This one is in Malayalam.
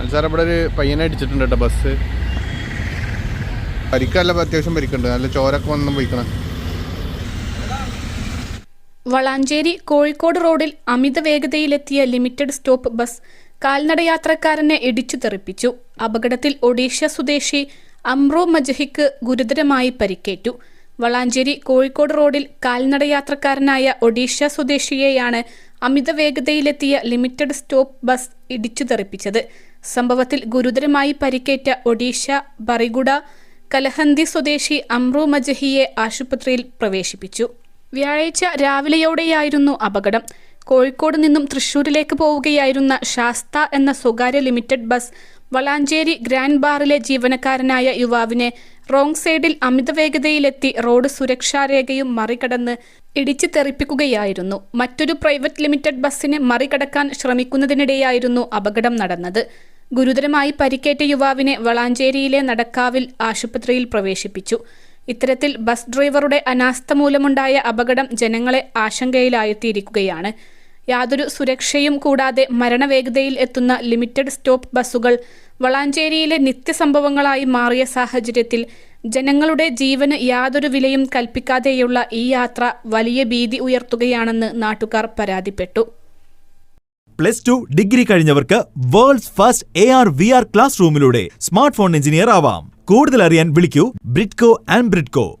അൽസാർ ഇവിടെ ഒരു പയ്യനെ അടിച്ചിട്ടുണ്ട് കേട്ടോ ബസ് പരിക്കല്ല അത്യാവശ്യം പരിക്കുണ്ട്. നല്ല ചോരൊക്കെ വന്നും പോയിക്കണം. വളാഞ്ചേരി കോഴിക്കോട് റോഡിൽ അമിത വേഗതയിലെത്തിയ ലിമിറ്റഡ് സ്റ്റോപ്പ് ബസ് കാൽനടയാത്രക്കാരനെ ഇടിച്ചു തെറിപ്പിച്ചു. അപകടത്തിൽ ഒഡീഷ സ്വദേശി അമ്രോ മജഹിക്ക് ഗുരുതരമായി പരിക്കേറ്റു. വളാഞ്ചേരി കോഴിക്കോട് റോഡിൽ കാൽനടയാത്രക്കാരനായ ഒഡീഷ സ്വദേശിയെയാണ് അമിത വേഗതയിലെത്തിയ ലിമിറ്റഡ് സ്റ്റോപ്പ് ബസ് ഇടിച്ചു തെറിപ്പിച്ചത്. സംഭവത്തിൽ ഗുരുതരമായി പരിക്കേറ്റ ഒഡീഷ ബറിഗുഡ കലഹന്തി സ്വദേശി അമ്രു മജഹിയെ ആശുപത്രിയിൽ പ്രവേശിപ്പിച്ചു. വ്യാഴാഴ്ച രാവിലെയോടെയായിരുന്നു അപകടം. കോഴിക്കോട് നിന്നും തൃശൂരിലേക്ക് പോവുകയായിരുന്ന ശാസ്ത എന്ന സ്വകാര്യ ലിമിറ്റഡ് ബസ് വളാഞ്ചേരി ഗ്രാൻഡ് ബാറിലെ ജീവനക്കാരനായ യുവാവിനെ റോങ് സൈഡിൽ അമിത വേഗതയിലെത്തി റോഡ് സുരക്ഷാരേഖയും മറികടന്ന് ഇടിച്ചു തെറിപ്പിക്കുകയായിരുന്നു. മറ്റൊരു പ്രൈവറ്റ് ലിമിറ്റഡ് ബസ്സിനെ മറികടക്കാൻ ശ്രമിക്കുന്നതിനിടെയായിരുന്നു അപകടം നടന്നത്. ഗുരുതരമായി പരിക്കേറ്റ യുവാവിനെ വളാഞ്ചേരിയിലെ നടക്കാവിൽ ആശുപത്രിയിൽ പ്രവേശിപ്പിച്ചു. ഇത്തരത്തിൽ ബസ് ഡ്രൈവറുടെ അനാസ്ഥ മൂലമുണ്ടായ അപകടം ജനങ്ങളെ ആശങ്കയിലായെത്തിയിരിക്കുകയാണ് യാതൊരു സുരക്ഷയും കൂടാതെ മരണവേഗതയിൽ എത്തുന്ന ലിമിറ്റഡ് സ്റ്റോപ്പ് ബസ്സുകൾ വളാഞ്ചേരിയിലെ നിത്യസംഭവങ്ങളായി മാറിയ സാഹചര്യത്തിൽ ജനങ്ങളുടെ ജീവന് യാതൊരു വിലയും കൽപ്പിക്കാതെയുള്ള ഈ യാത്ര വലിയ ഭീതി ഉയർത്തുകയാണെന്ന് നാട്ടുകാർ പരാതിപ്പെട്ടു. Plus two degree കഴിഞ്ഞവർക്ക് world's first A R V R class റൂമിലൂടെ smart phone engineer ആവാം. കൂടുതൽ അറിയാൻ വിളിക്കൂ. ബ്രിഡ്കോ ആൻഡ് ബ്രിഡ്കോ.